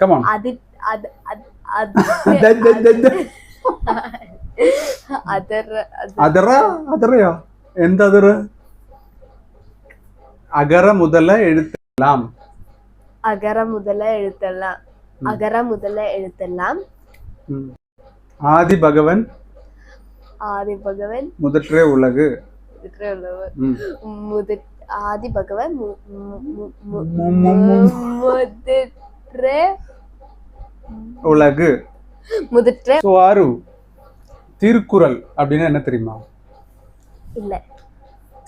Come on அது அது அது அது. அதர் அது. அதர? அதரையா? எந்த அதர? அகர முதல எழுத்தெல்லாம். அகர முதல எழுத்தெல்லாம். அகர முதல எழுத்தெல்லாம். ஆதி பகவன். ஆதி பகவன். முதற்றே உலகு. இருக்கிற உள்ளவர் ம். முது ஆதி பகவன் முதிற்ற உலகு. முதிற்ற ஆறு. திருக்குறள் அப்படின்னா என்ன தெரியுமா? இல்ல.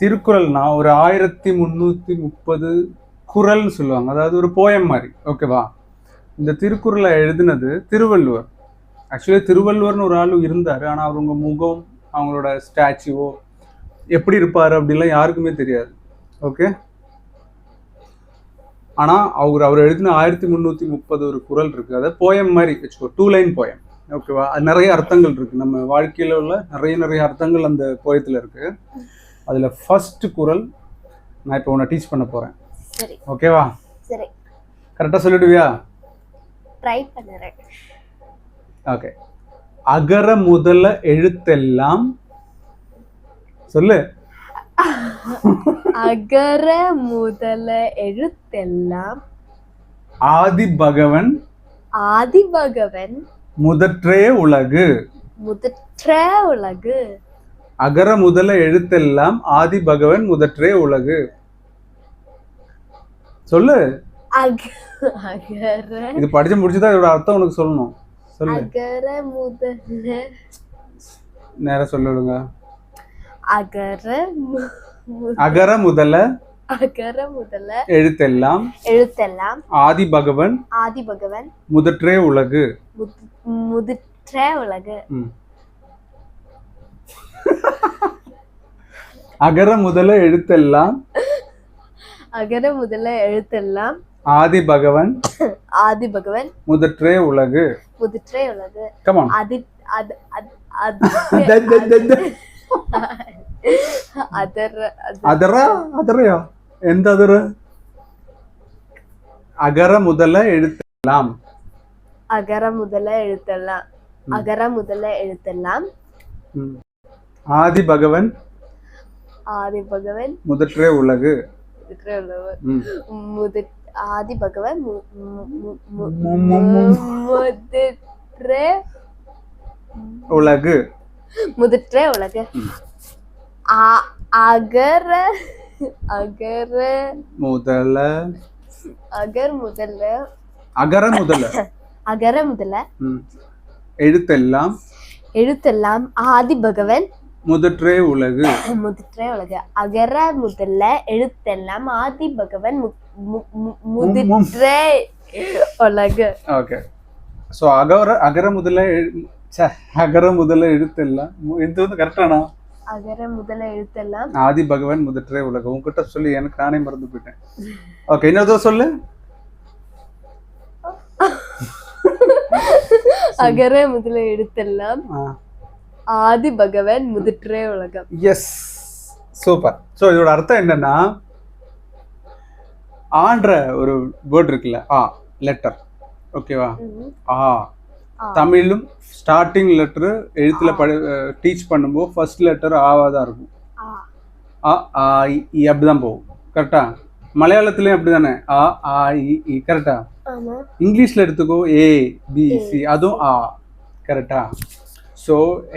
திருக்குறள்னா ஒரு ஆயிரத்தி முந்நூற்றி முப்பது குறள்னு சொல்லுவாங்க. அதாவது ஒரு போயம் மாதிரி. ஓகேவா இந்த திருக்குறளை எழுதினது திருவள்ளுவர். ஆக்சுவலி திருவள்ளுவர்னு ஒரு ஆள் இருந்தார். ஆனால் அவங்க முகம் அவங்களோட ஸ்டாச்சுவோ எப்படி இருப்பார் அப்படிலாம் யாருக்குமே தெரியாது. ஓகே ஆனால் அவர் அவர் எழுதின ஆயிரத்தி முந்நூற்றி முப்பது ஒரு குறள் இருக்குது அதாவது போயம் மாதிரி வச்சுக்கோ டூ லைன் போயம் ஓகேவா அது நிறைய அர்த்தங்கள் இருக்குது நம்ம வாழ்க்கையில் உள்ள நிறைய நிறைய அர்த்தங்கள் அந்த போயத்தில் இருக்குது அதில் ஃபர்ஸ்ட் குறள் நான் இப்போ உன்னை டீச் பண்ண போகிறேன் சரி. ஓகேவா சரி. கரெக்டாக சொல்லிடுவியா? ட்ரை பண்ணுறேன். ஓகே அகர முதல எழுத்தெல்லாம் சொல்லு. அகர முதல எழுத்தெல்லாம் ஆதி பகவன் ஆதி பகவன் முதற்றே உலகு. முதற்ற உலகு. அகர முதல எழுத்தெல்லாம் ஆதி பகவன் முதற்றே உலகு. சொல்லு. இது படிச்சு முடிச்சுதான் இதோட அர்த்தம் உனக்கு சொல்லணும். சொல்லு. அகர முதல நேரா சொல்லிடுங்க அகர அகர முதல அகர முதல எழுத்தெல்லாம் எழுத்தெல்லாம் ஆதி பகவன் ஆதி பகவன் முதற்றே உலகு. முது- முதிற்ற உலகு. அகர முதல எழுத்தெல்லாம் அகர முதல எழுத்தெல்லாம் ஆதி பகவன் ஆதி பகவன் முதற்றே உலகு. முதிற்ற உலகு. கமான் அது அது அது அதர் அது அதரா? அதரையா? எந்த அதர? அகர முதல எழுத்தெல்லாம். அகர முதல எழுத்தெல்லாம். அகர முதல எழுத்தெல்லாம். ஆதி பகவன் ஆதி பகவன் முதற்றே உலகு. இருக்கிற உலகு. ம். முதி ஆதி பகவன் முதிற்ற உலகு. முதிற்ற உலகு. அகர அகர முதல அகர் முதல்ல. அகர முதல அகர முதல்ல. எழுத்தெல்லாம். எழுத்தெல்லாம் ஆதி பகவன். முதற்றே உலகு. முதிற்ற உலகு. அகர முதல்ல எழுத்தெல்லாம் ஆதி பகவன் முதிற்ற உலகு. ஓகே. ஸோ அகர அகர முதல எழு- ச்சே, அகர முதல எழுத்தெல்லாம். இது வந்து கரெக்டானா அகர முதல எழுத்தெல்லாம். ஆதி பகவான் முதற்றே உலகம். உங்ககிட்ட சொல்லி எனக்கு நானே மறந்து போயிட்டேன். ஓகே இன்னொரு சொல்லு. அகர முதல எழுத்தெல்லாம் ஆதி பகவன் முதிற்ற உலகம். எஸ் சூப்பர் ஸோ இதோட அர்த்தம் என்னன்னா ஆன்ற ஒரு வேர்ட் இருக்குல்ல ஆ லெட்டர் ஓகேவா ஆ. தமிழும் ஸ்டார்டிங் லெட்டர் எழுத்துல படி டீச் பண்ணும்போது ஃபர்ஸ்ட் லெட்டர் ஆவா தான் இருக்கும். ஆ. ஆ இ, அப்படிதான் போகும். கரெக்டா மலையாளத்துலயும் அப்படிதானே? ஆ ஆ இ கரெக்டா இங்கிலீஷ்ல எடுத்துக்கோ. ஏ பி சி அதுவும் ஆ. கரெக்டா ஸோ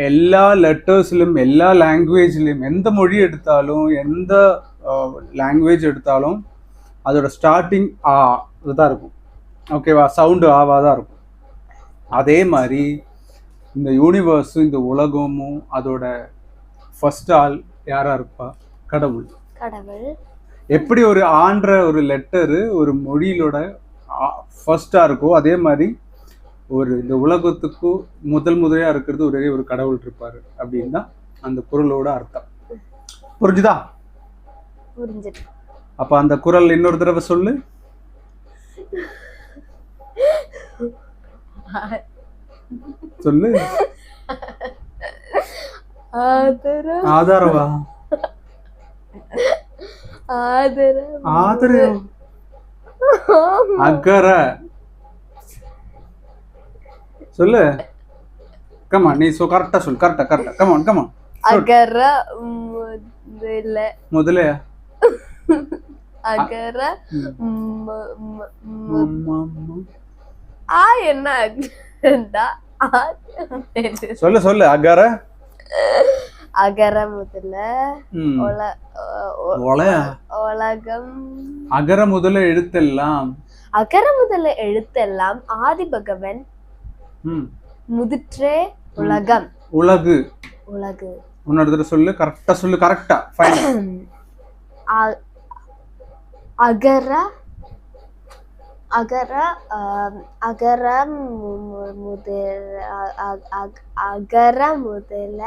எல்லா லெட்டர்ஸ்லையும் எல்லா லாங்குவேஜ்லையும் எந்த மொழி எடுத்தாலும் எந்த லாங்குவேஜ் எடுத்தாலும் அதோட ஸ்டார்டிங் ஆ இதுதான் இருக்கும். ஓகேவா சவுண்டு ஆவா தான் இருக்கும். அதே மாதிரி இந்த யூனிவர்ஸும் இந்த உலகமும் அதோட ஃபர்ஸ்ட் ஆள் யாரா இருப்பா? கடவுள். கடவுள். எப்படி ஒரு ஆன்ற ஒரு லெட்டரு ஒரு மொழியிலோட ஃபர்ஸ்டாக இருக்கோ அதே மாதிரி ஒரு இந்த உலகத்துக்கும் முதல் முதலையா இருக்கிறது ஒரே ஒரு கடவுள் இருப்பாரு அப்படின்னு அந்த குரலோட அர்த்தம். புரிஞ்சுதா? புரிஞ்சிட்டு அப்ப அந்த குரல் இன்னொரு தடவை சொல்லு. சொல்லு. ஆதர ஆதாரவா? ஆதர ஆதரவு. அகர. சொல்லு. கமான் நீ சொ கரெக்டா சொல்லு கரெக்டா கரெக்டா கமான் கமான் அகர முதல. முதல்ல அகர ஆ என்ன? சொல்லு சொல்லு அகர? அகர உலகம் அகர முதல எழுத்தெல்லாம்? அகர முதல எழுத்தெல்லாம் ஆதி பகவன். முதிற்றே உலகம். உலகு. உலகு. இன்னொரு தடவை சொல்லு கரெக்டா சொல்லு கரெக்டா ஃபைனல் அகர அகர அகர முதல அகர முதல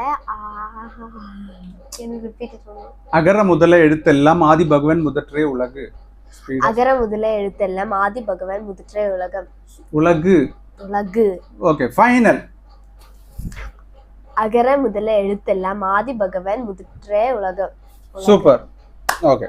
அகர முதல எழுத்தெல்லாம் ஆதி பகவன் முதற்றே உலகு. அகர முதல எழுத்தெல்லாம் ஆதி பகவன் முதிற்றே உலகம். உலகு. உலகு. Okay final. அகர முதல எழுத்தெல்லாம் ஆதி பகவன் முதிற்றே உலகம். சூப்பர். ஓகே.